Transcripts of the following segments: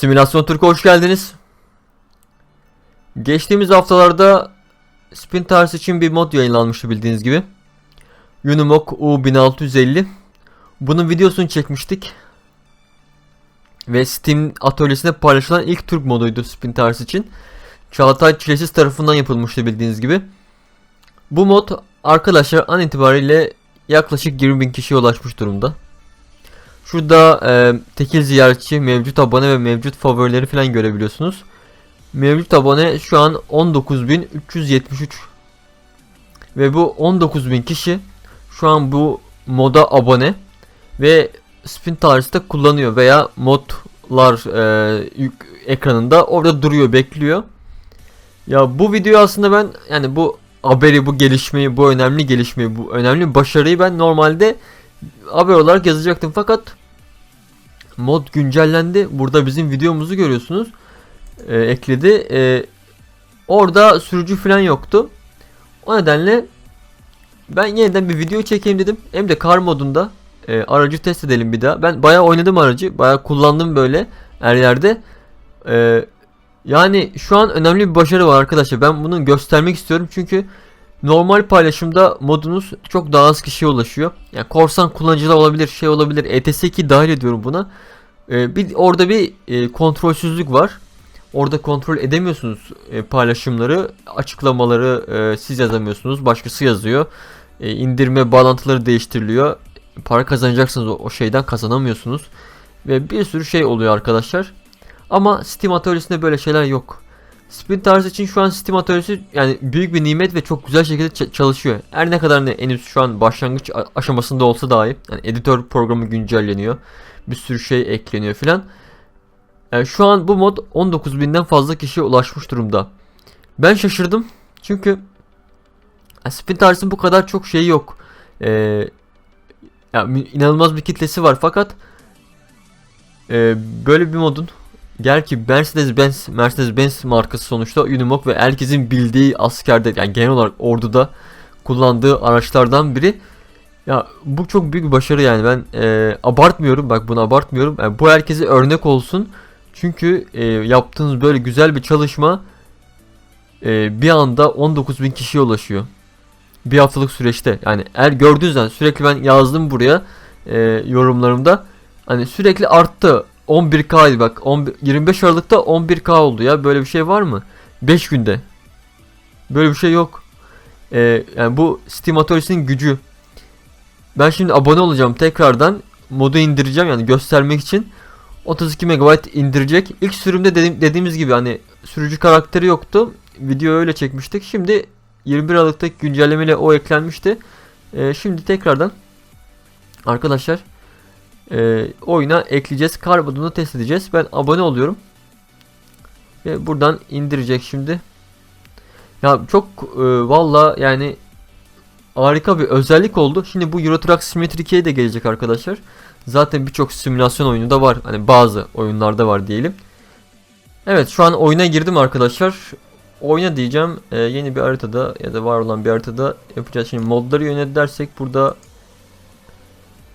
Simülasyon Türk'e hoş geldiniz. Geçtiğimiz haftalarda Spin Tars için bir mod yayınlanmıştı bildiğiniz gibi. Unimog U1650. Bunun videosunu çekmiştik. Ve Steam atölyesinde paylaşılan ilk Türk moduydu Spin Tars için. Çağatay Çilesiz tarafından yapılmıştı bildiğiniz gibi. Bu mod arkadaşlar an itibariyle yaklaşık 20 bin kişiye ulaşmış durumda. Şurada e, tekil ziyaretçi, mevcut abone ve mevcut favorileri falan görebiliyorsunuz. Mevcut abone şu an 19.373 ve bu 19.000 kişi şu an bu moda abone ve Spin Tars'ta kullanıyor veya modlar e, yük, ekranında orada duruyor bekliyor. Ya bu video aslında ben yani bu haberi bu gelişmeyi bu önemli gelişmeyi bu önemli başarıyı ben normalde haber olarak yazacaktım fakat mod güncellendi. Burada bizim videomuzu görüyorsunuz. Ee, ekledi. Ee, orada sürücü falan yoktu. O nedenle ben yeniden bir video çekeyim dedim. Hem de kar modunda e, aracı test edelim bir daha. Ben bayağı oynadım aracı. Bayağı kullandım böyle her yerde. Ee, yani şu an önemli bir başarı var arkadaşlar. Ben bunu göstermek istiyorum çünkü normal paylaşımda modunuz çok daha az kişiye ulaşıyor. Yani korsan kullanıcılar olabilir, şey olabilir. ETS2 dahil ediyorum buna. Ee, bir orada bir e, kontrolsüzlük var. Orada kontrol edemiyorsunuz e, paylaşımları, açıklamaları e, siz yazamıyorsunuz, başkası yazıyor. E, indirme bağlantıları değiştiriliyor. Para kazanacaksınız o, o şeyden kazanamıyorsunuz. Ve bir sürü şey oluyor arkadaşlar. Ama Steam atölyesinde böyle şeyler yok. Spin tarzı için şu an Steam atölyesi yani büyük bir nimet ve çok güzel şekilde çalışıyor. Her ne kadar ne henüz şu an başlangıç aşamasında olsa dahi yani editör programı güncelleniyor. Bir sürü şey ekleniyor filan. Yani şu an bu mod 19.000'den fazla kişiye ulaşmış durumda. Ben şaşırdım. Çünkü yani Spin tarzının bu kadar çok şeyi yok. Ee, yani inanılmaz bir kitlesi var fakat e, böyle bir modun Gerçi Mercedes-Benz Mercedes-Benz markası sonuçta Unimog ve herkesin bildiği askerde yani genel olarak orduda kullandığı araçlardan biri. Ya bu çok büyük bir başarı yani ben e, abartmıyorum bak bunu abartmıyorum. Yani bu herkese örnek olsun. Çünkü e, yaptığınız böyle güzel bir çalışma e, bir anda 19.000 kişiye ulaşıyor. Bir haftalık süreçte yani eğer gördüğünüz zaman sürekli ben yazdım buraya e, yorumlarımda hani sürekli arttı 11K bak 11, 25 Aralık'ta 11K oldu ya böyle bir şey var mı? 5 günde. Böyle bir şey yok. Ee, yani bu Steam atölyesinin gücü. Ben şimdi abone olacağım tekrardan modu indireceğim yani göstermek için 32 MB indirecek. İlk sürümde dediğim, dediğimiz gibi hani sürücü karakteri yoktu. Video öyle çekmiştik. Şimdi 21 Aralık'taki güncellemeyle o eklenmişti. Ee, şimdi tekrardan arkadaşlar e, oyuna ekleyeceğiz. Kar modunu test edeceğiz. Ben abone oluyorum. Ve buradan indirecek şimdi. Ya çok e, valla yani harika bir özellik oldu. Şimdi bu Euro Truck Simulator 2'ye de gelecek arkadaşlar. Zaten birçok simülasyon oyunu da var. Hani bazı oyunlarda var diyelim. Evet şu an oyuna girdim arkadaşlar. Oyna diyeceğim. E, yeni bir haritada ya da var olan bir haritada yapacağız. Şimdi modları yönet dersek burada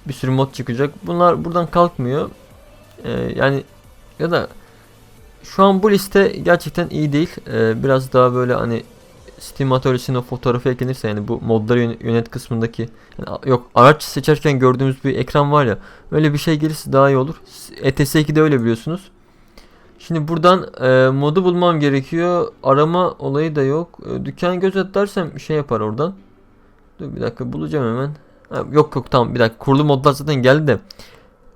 bir sürü mod çıkacak. Bunlar buradan kalkmıyor. Ee, yani ya da şu an bu liste gerçekten iyi değil. Ee, biraz daha böyle hani Steam atölyesine fotoğrafı eklenirse yani bu modları yönet kısmındaki yani yok araç seçerken gördüğümüz bir ekran var ya öyle bir şey gelirse daha iyi olur. ETS2'de öyle biliyorsunuz. Şimdi buradan e, modu bulmam gerekiyor. Arama olayı da yok. E, dükkan gözet dersem şey yapar oradan. Dur bir dakika bulacağım hemen. Yok yok tamam bir dakika kurulu modlar zaten geldi de.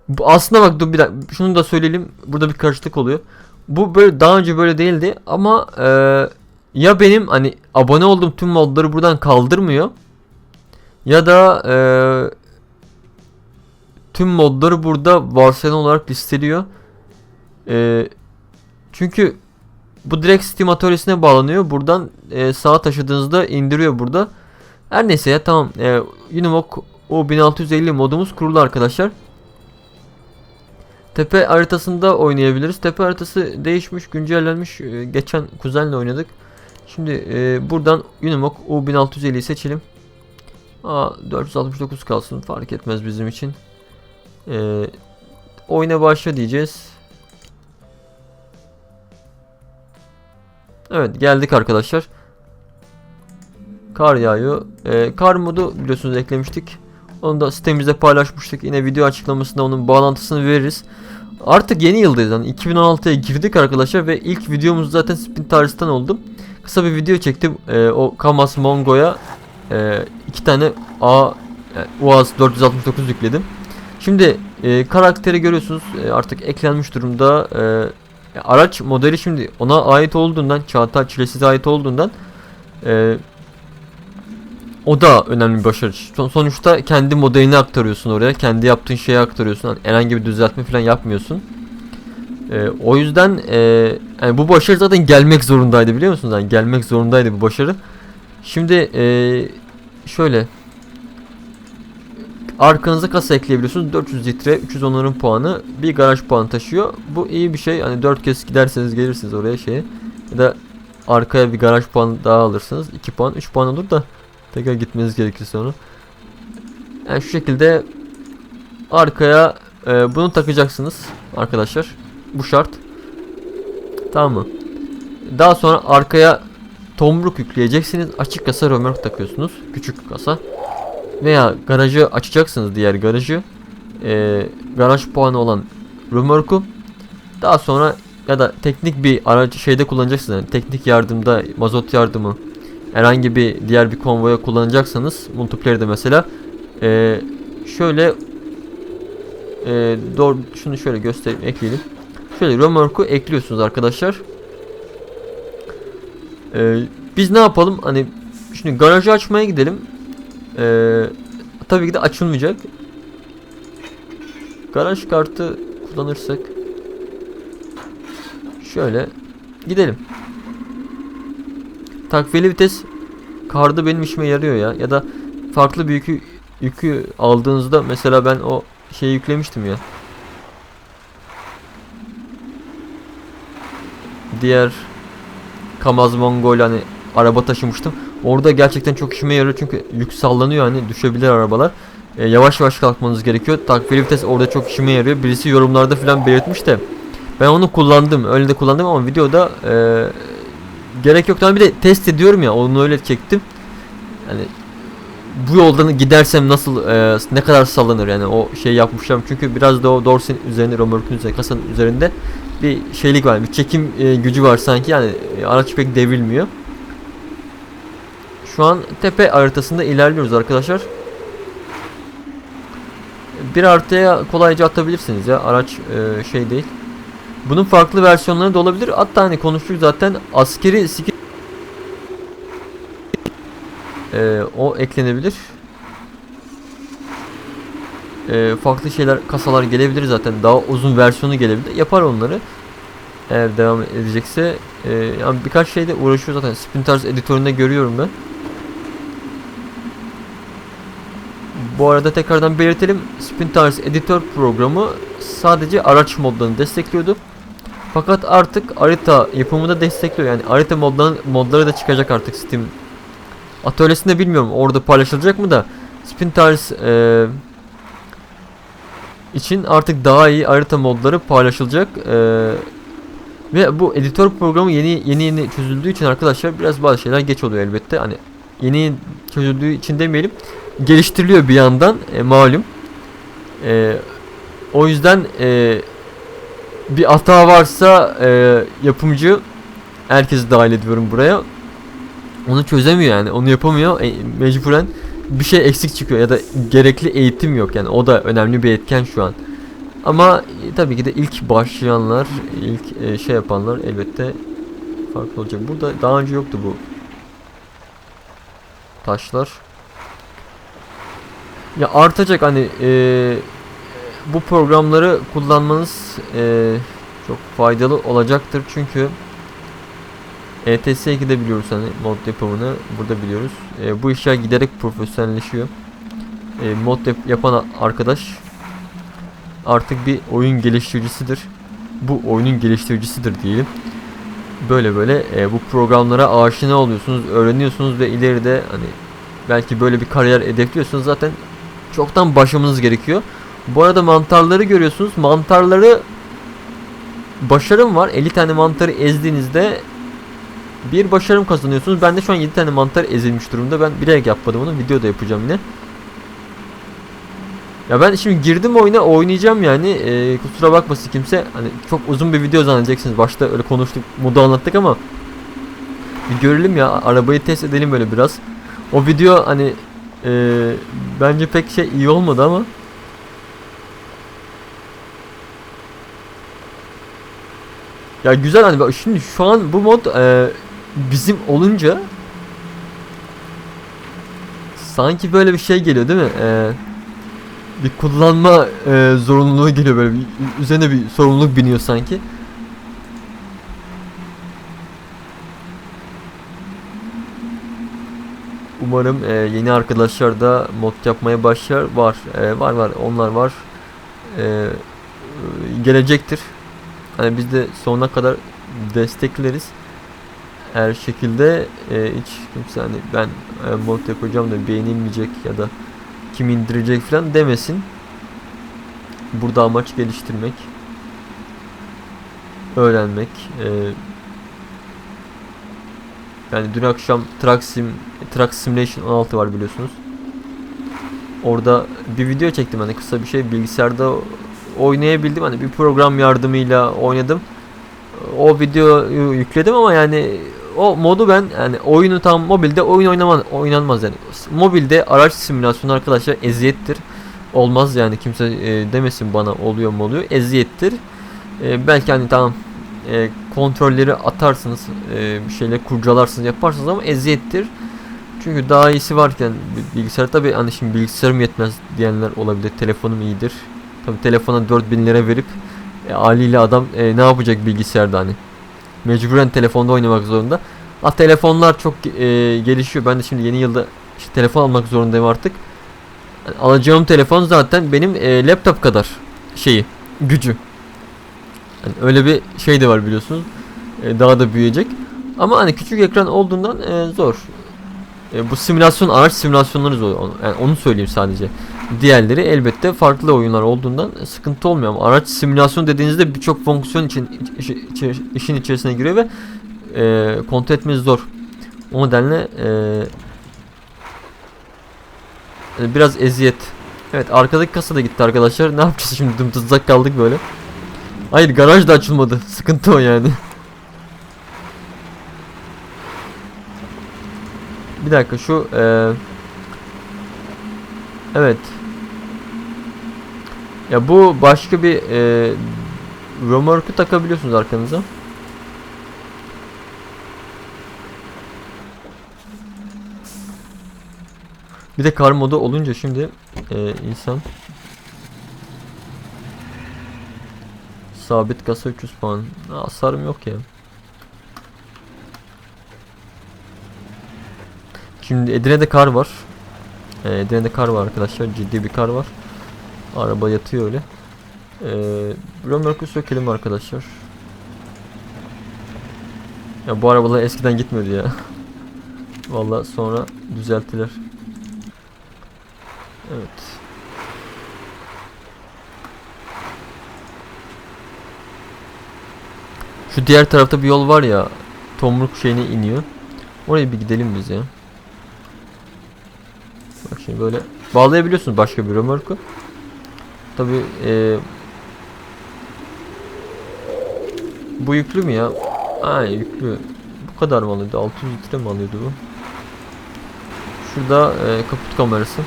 Bu aslında bak dur bir dakika şunu da söyleyelim. Burada bir karışıklık oluyor. Bu böyle daha önce böyle değildi ama e, ya benim hani abone olduğum tüm modları buradan kaldırmıyor ya da e, tüm modları burada varsayılan olarak listeliyor. E, çünkü bu direkt Steam atölyesine bağlanıyor. Buradan e, sağa taşıdığınızda indiriyor burada. Her neyse ya tamam. E, Unimog o 1650 modumuz kurulu arkadaşlar. Tepe haritasında oynayabiliriz. Tepe haritası değişmiş, güncellenmiş. E, geçen kuzenle oynadık. Şimdi e, buradan Unimog U1650'yi seçelim. Aa, 469 kalsın fark etmez bizim için. E, oyuna başla diyeceğiz. Evet geldik arkadaşlar. Kar yağıyor. Ee, kar modu biliyorsunuz eklemiştik. Onu da sitemizde paylaşmıştık. Yine video açıklamasında onun bağlantısını veririz. Artık yeni yıldayız. Yani 2016'ya girdik arkadaşlar ve ilk videomuz zaten Spin Tarz'tan oldu. Kısa bir video çektim. Ee, o Kamas Mongo'ya e, iki tane A yani UAZ 469 yükledim. Şimdi e, karakteri görüyorsunuz e, artık eklenmiş durumda. E, araç modeli şimdi ona ait olduğundan Çağatay Çilesiz ait olduğundan e, o da önemli bir başarı. Son- Sonuçta kendi modelini aktarıyorsun oraya. Kendi yaptığın şeyi aktarıyorsun. Hani herhangi bir düzeltme falan yapmıyorsun. E, o yüzden e, yani bu başarı zaten gelmek zorundaydı biliyor musunuz? Yani gelmek zorundaydı bu başarı. Şimdi e, şöyle arkanıza kasa ekleyebiliyorsunuz. 400 litre 310 onarım puanı bir garaj puanı taşıyor. Bu iyi bir şey. Hani 4 kez giderseniz gelirsiniz oraya şeye. Ya da arkaya bir garaj puanı daha alırsınız. 2 puan 3 puan olur da tekrar gitmeniz gerekir sonra. Yani şu şekilde arkaya e, bunu takacaksınız arkadaşlar. Bu şart. Tamam mı? Daha sonra arkaya tomruk yükleyeceksiniz. Açık kasa römork takıyorsunuz. Küçük kasa. Veya garajı açacaksınız diğer garajı. Ee, garaj puanı olan römorku. Daha sonra ya da teknik bir aracı şeyde kullanacaksınız. Yani teknik yardımda mazot yardımı herhangi bir diğer bir konvoya kullanacaksanız multiplayer'de mesela ee, şöyle ee, doğru şunu şöyle göstereyim ekleyelim. Şöyle römorku ekliyorsunuz arkadaşlar. Ee, biz ne yapalım? Hani şimdi garajı açmaya gidelim. Ee, tabii ki de açılmayacak. Garaj kartı kullanırsak şöyle gidelim. Takviyeli vites kardı benim işime yarıyor ya. Ya da farklı bir yükü, yükü aldığınızda mesela ben o şeyi yüklemiştim ya. Diğer Kamaz Mongol hani araba taşımıştım. Orada gerçekten çok işime yarıyor çünkü yük sallanıyor hani düşebilir arabalar. E, yavaş yavaş kalkmanız gerekiyor. Takviyeli vites orada çok işime yarıyor. Birisi yorumlarda falan belirtmiş de ben onu kullandım. Öyle de kullandım ama videoda e, gerek yoktu. Ama bir de test ediyorum ya onu öyle çektim. Yani bu yoldan gidersem nasıl e, ne kadar sallanır yani o şey yapmışlar. Çünkü biraz da o dorsin üzerinde, römorkun üzerinde, kasanın üzerinde bir şeylik var. Bir çekim e, gücü var sanki. Yani e, araç pek devrilmiyor. Şu an tepe haritasında ilerliyoruz arkadaşlar. Bir haritaya kolayca atabilirsiniz ya. Araç e, şey değil. Bunun farklı versiyonları da olabilir. Hatta hani konuştuk zaten askeri skin e, o eklenebilir. E, farklı şeyler kasalar gelebilir zaten. Daha uzun versiyonu gelebilir. Yapar onları. Eğer devam edecekse. E, yani birkaç şeyde uğraşıyor zaten. Spin Tars editöründe görüyorum ben. Bu arada tekrardan belirtelim. Spin Tars editör programı sadece araç modlarını destekliyordu. Fakat artık harita yapımını da destekliyor. Yani harita modları, modları da çıkacak artık Steam atölyesinde bilmiyorum orada paylaşılacak mı da Spin Tires e, için artık daha iyi harita modları paylaşılacak e, ve bu editör programı yeni yeni yeni çözüldüğü için arkadaşlar biraz bazı şeyler geç oluyor elbette hani yeni çözüldüğü için demeyelim geliştiriliyor bir yandan e, malum. E, o yüzden e, bir hata varsa e, yapımcı herkesi dahil ediyorum buraya. Onu çözemiyor yani onu yapamıyor. E, mecburen bir şey eksik çıkıyor ya da gerekli eğitim yok yani o da önemli bir etken şu an. Ama e, tabii ki de ilk başlayanlar ilk e, şey yapanlar elbette farklı olacak. Burada daha önce yoktu bu taşlar ya artacak hani e, bu programları kullanmanız e, çok faydalı olacaktır çünkü E ETS2'de biliyoruz hani mod yapımını burada biliyoruz. E, bu işler giderek profesyonelleşiyor. E, mod yap- yapan arkadaş artık bir oyun geliştiricisidir. Bu oyunun geliştiricisidir diyelim. Böyle böyle e, bu programlara aşina oluyorsunuz, öğreniyorsunuz ve ileride hani belki böyle bir kariyer hedefliyorsunuz zaten çoktan başlamanız gerekiyor. Bu arada mantarları görüyorsunuz. Mantarları başarım var. 50 tane mantarı ezdiğinizde Bir başarım kazanıyorsunuz. Bende şu an 7 tane mantar ezilmiş durumda. Ben bilerek yapmadım onu. Videoda yapacağım yine. Ya ben şimdi girdim oyuna oynayacağım yani. Ee, kusura bakmasın kimse. Hani çok uzun bir video zannedeceksiniz. Başta öyle konuştuk, modu anlattık ama bir görelim ya. Arabayı test edelim böyle biraz. O video hani ee, bence pek şey iyi olmadı ama Ya güzel hani şimdi şu an bu mod e, bizim olunca sanki böyle bir şey geliyor değil mi? E, bir kullanma e, zorunluluğu geliyor böyle bir, üzerine bir sorumluluk biniyor sanki. Umarım e, yeni arkadaşlar da mod yapmaya başlar. Var, e, var var, onlar var. E, gelecektir. Hani biz de sonuna kadar destekleriz. Her şekilde e, hiç kimse hani ben e, mod yapacağım da beğenilmeyecek ya da kim indirecek falan demesin. Burada amaç geliştirmek, öğrenmek. E, yani dün akşam Truck Sim, Truck Simulation 16 var biliyorsunuz. Orada bir video çektim hani kısa bir şey bilgisayarda oynayabildim. Hani bir program yardımıyla oynadım. O videoyu yükledim ama yani o modu ben yani oyunu tam mobilde oyun oynama, oynanmaz yani. Mobilde araç simülasyonu arkadaşlar eziyettir. Olmaz yani kimse e, demesin bana oluyor mu oluyor. Eziyettir. E, belki hani tamam e, kontrolleri atarsınız, e, bir şeyler kurcalarsınız, yaparsınız ama eziyettir. Çünkü daha iyisi varken bilgisayar tabi hani şimdi bilgisayarım yetmez diyenler olabilir. Telefonum iyidir. Tabi telefona 4000 lira verip e, haliyle adam e, ne yapacak bilgisayarda hani. Mecburen telefonda oynamak zorunda. Ah telefonlar çok e, gelişiyor. Ben de şimdi yeni yılda işte telefon almak zorundayım artık. Alacağım telefon zaten benim e, laptop kadar şeyi, gücü. Yani öyle bir şey de var biliyorsunuz. E, daha da büyüyecek. Ama hani küçük ekran olduğundan e, zor. E, bu simülasyon araç simülasyonları zor. Yani onu söyleyeyim sadece. Diğerleri elbette farklı oyunlar olduğundan sıkıntı olmuyor ama araç simülasyon dediğinizde birçok fonksiyon için iş- içi- işin içerisine giriyor ve e, kontrol etmesi zor. O nedenle e, yani biraz eziyet. Evet arkadaki kasa da gitti arkadaşlar. Ne yapacağız şimdi dımdızlak kaldık böyle. Hayır garaj da açılmadı. Sıkıntı o yani. Bir dakika şu e, Evet. Ya bu başka bir e, römorku takabiliyorsunuz arkanıza. Bir de kar modu olunca şimdi e, insan sabit kasa 300 puan. Hasarım yok ya. Şimdi Edirne'de kar var. E, Edirne'de kar var arkadaşlar. Ciddi bir kar var. Araba yatıyor öyle. E, römorku sökelim arkadaşlar. Ya bu arabalar eskiden gitmedi ya. Vallahi sonra düzelttiler. Evet. Şu diğer tarafta bir yol var ya. Tomruk şeyine iniyor. Oraya bir gidelim biz ya. Bak şimdi böyle bağlayabiliyorsunuz başka bir römorku. Tabi bu yüklü mü ya? Ay yüklü. Bu kadar mı alıyordu? 600 litre mi alıyordu bu? Şurada e, kaput kamerası.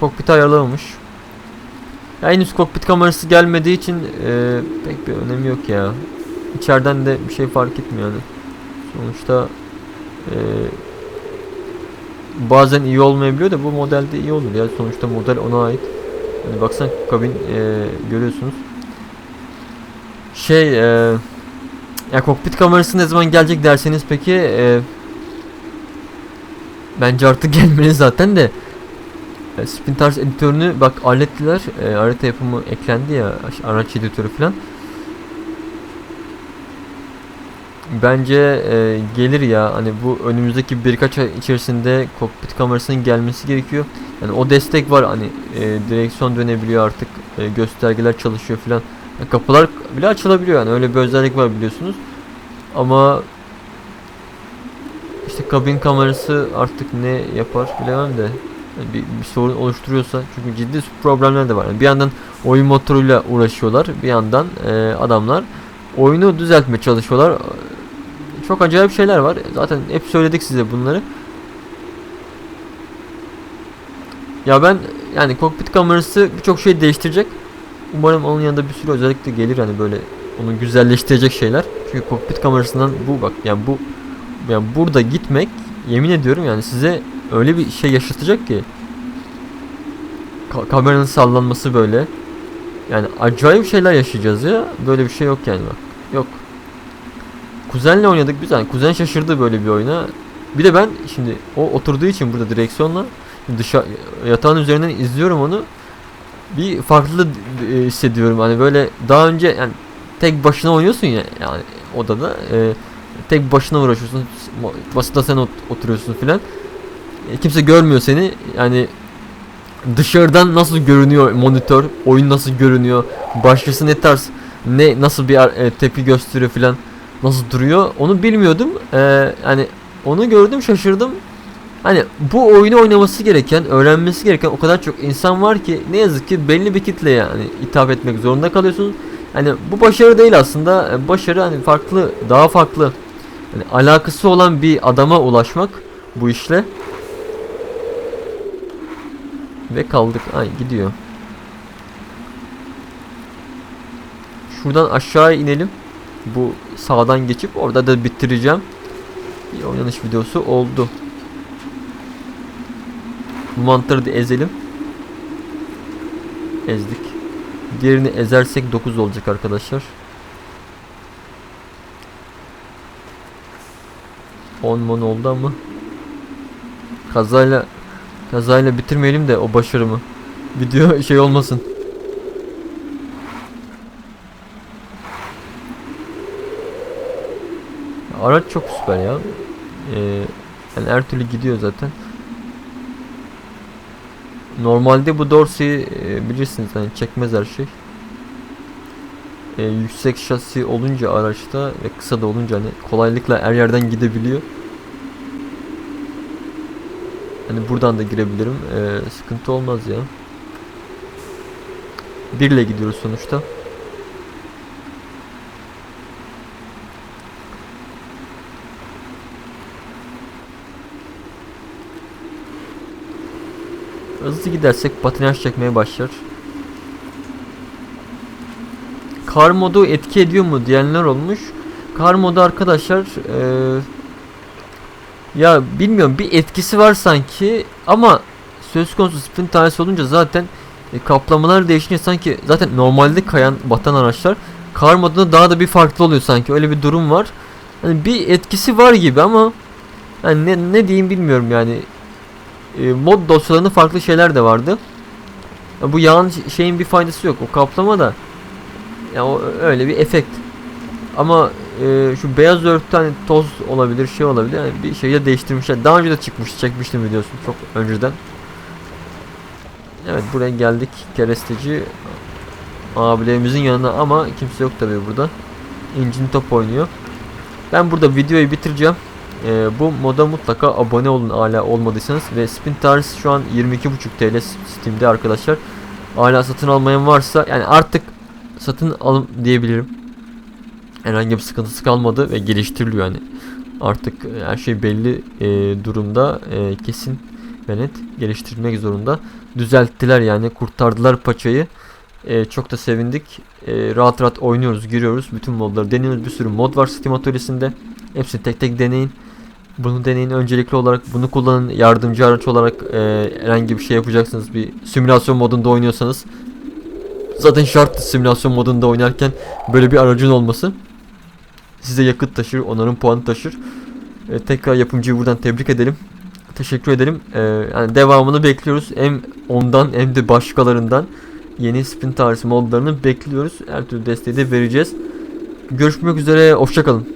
Kokpit ayarlamamış. Ya henüz kokpit kamerası gelmediği için e, pek bir önemi yok ya. İçeriden de bir şey fark etmiyor yani. Sonuçta e, bazen iyi olmayabiliyor da bu modelde iyi olur ya. Sonuçta model ona ait. Hani baksana kabin e, görüyorsunuz. Şey e, ya kokpit kamerası ne zaman gelecek derseniz peki e, bence artık gelmeli zaten de e, Spin Tars editörünü bak hallettiler. E, harita yapımı eklendi ya araç editörü falan. Bence e, gelir ya hani bu önümüzdeki birkaç ay içerisinde kokpit kamerasının gelmesi gerekiyor. Yani o destek var hani e, direksiyon dönebiliyor artık e, göstergeler çalışıyor filan. Ya kapılar bile açılabiliyor yani öyle bir özellik var biliyorsunuz. Ama kabin kamerası artık ne yapar bilemem de yani bir, bir sorun oluşturuyorsa çünkü ciddi problemler de var. Yani bir yandan oyun motoruyla uğraşıyorlar, bir yandan e, adamlar oyunu düzeltmeye çalışıyorlar. Çok acayip şeyler var. Zaten hep söyledik size bunları. Ya ben yani kokpit kamerası birçok şey değiştirecek. Umarım onun yanında bir sürü özellik de gelir hani böyle onu güzelleştirecek şeyler. Çünkü kokpit kamerasından bu bak yani bu yani burada gitmek yemin ediyorum yani size öyle bir şey yaşatacak ki Ka- kameranın sallanması böyle yani acayip şeyler yaşayacağız ya böyle bir şey yok yani bak yok kuzenle oynadık biz yani kuzen şaşırdı böyle bir oyuna. Bir de ben şimdi o oturduğu için burada direksiyonla dışa yatağın üzerinden izliyorum onu. Bir farklı e, hissediyorum. Hani böyle daha önce yani tek başına oynuyorsun ya yani odada e, tek başına uğraşıyorsun basında sen ot- oturuyorsun filan. E, kimse görmüyor seni. Yani dışarıdan nasıl görünüyor monitör oyun nasıl görünüyor başkası ne tarz ne nasıl bir e, tepki gösteriyor filan nasıl duruyor onu bilmiyordum E, yani onu gördüm şaşırdım Hani bu oyunu oynaması gereken, öğrenmesi gereken o kadar çok insan var ki ne yazık ki belli bir kitleye yani hitap etmek zorunda kalıyorsunuz. Hani bu başarı değil aslında. E, Başarı hani farklı, daha farklı hani alakası olan bir adama ulaşmak bu işle. Ve kaldık. Ay gidiyor. Şuradan aşağı inelim. Bu sağdan geçip orada da bitireceğim. Bir oynanış videosu oldu. Bu mantarı da ezelim. Ezdik. Diğerini ezersek 9 olacak arkadaşlar. 10 mon oldu ama kazayla kazayla bitirmeyelim de o başarımı. Video şey olmasın. Araç çok süper ya. Ee, yani her türlü gidiyor zaten. Normalde bu Dorsey'i e, bilirsiniz hani çekmez her şey. E, yüksek şasi olunca araçta ve kısa da olunca hani kolaylıkla her yerden gidebiliyor. Hani buradan da girebilirim. E, sıkıntı olmaz ya. Birle gidiyoruz sonuçta. Hızlı gidersek patinaj çekmeye başlar. Kar modu etki ediyor mu diyenler olmuş. Kar modu arkadaşlar eee, ya bilmiyorum bir etkisi var sanki ama söz konusu spin tanesi olunca zaten e, kaplamalar değişince sanki zaten normalde kayan batan araçlar kar modunda daha da bir farklı oluyor sanki öyle bir durum var. Hani bir etkisi var gibi ama hani ne, ne diyeyim bilmiyorum yani e, mod dosyalarında farklı şeyler de vardı. Bu yağın ş- şeyin bir faydası yok. O kaplama da ya o öyle bir efekt. Ama e, şu beyaz örtü hani toz olabilir, şey olabilir. Yani bir şeyi de değiştirmişler. Daha önce de çıkmış, çekmiştim videosunu çok önceden. Evet buraya geldik. Keresteci abilerimizin yanına ama kimse yok tabii burada. İncin top oynuyor. Ben burada videoyu bitireceğim. Ee, bu moda mutlaka abone olun hala olmadıysanız ve Spin Tars şu an 22.5 TL Steam'de arkadaşlar. Hala satın almayan varsa yani artık satın alım diyebilirim. Herhangi bir sıkıntısı kalmadı ve geliştiriliyor yani. Artık her şey belli e, durumda e, kesin ve net geliştirmek zorunda. Düzelttiler yani kurtardılar paçayı. E, çok da sevindik. E, rahat rahat oynuyoruz, giriyoruz. Bütün modları deniyoruz. Bir sürü mod var Steam atölyesinde. Hepsini tek tek deneyin. Bunu deneyin öncelikli olarak. Bunu kullanın yardımcı araç olarak e, herhangi bir şey yapacaksınız. Bir simülasyon modunda oynuyorsanız. Zaten şart simülasyon modunda oynarken böyle bir aracın olması. Size yakıt taşır, onların puanı taşır. E, tekrar yapımcıyı buradan tebrik edelim. Teşekkür ederim. E, yani devamını bekliyoruz. Hem ondan hem de başkalarından yeni spin tarzı modlarını bekliyoruz. Her türlü desteği de vereceğiz. Görüşmek üzere. Hoşçakalın.